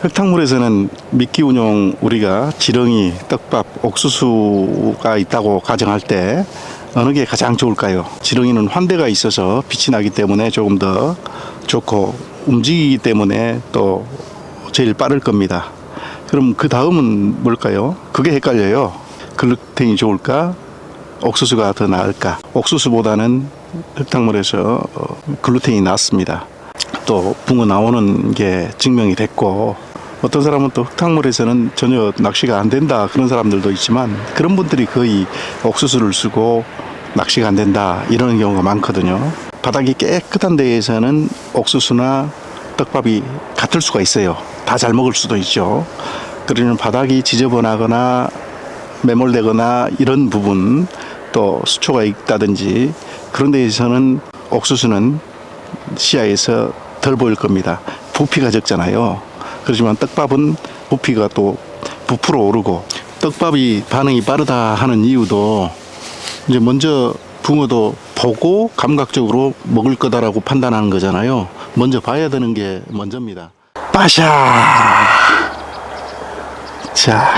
흙탕물에서는 미끼운용 우리가 지렁이, 떡밥, 옥수수가 있다고 가정할 때 어느 게 가장 좋을까요? 지렁이는 환대가 있어서 빛이 나기 때문에 조금 더 좋고 움직이기 때문에 또 제일 빠를 겁니다. 그럼 그 다음은 뭘까요? 그게 헷갈려요. 글루텐이 좋을까? 옥수수가 더 나을까? 옥수수보다는 흙탕물에서 어, 글루텐이 낫습니다. 또 붕어 나오는 게 증명이 됐고 어떤 사람은 또 흙탕물에서는 전혀 낚시가 안 된다 그런 사람들도 있지만 그런 분들이 거의 옥수수를 쓰고 낚시가 안 된다 이러는 경우가 많거든요. 바닥이 깨끗한 데에서는 옥수수나 떡밥이 같을 수가 있어요. 다 잘 먹을 수도 있죠. 그러면 바닥이 지저분하거나 매몰되거나 이런 부분 또 수초가 있다든지 그런 데에서는 옥수수는 시야에서 덜 보일 겁니다. 부피가 적잖아요. 그렇지만 떡밥은 부피가 또 부풀어 오르고 떡밥이 반응이 빠르다 하는 이유도 이제 먼저 붕어도 보고 감각적으로 먹을 거다라고 판단하는 거잖아요. 먼저 봐야 되는 게 먼저입니다. 빠샤! 자,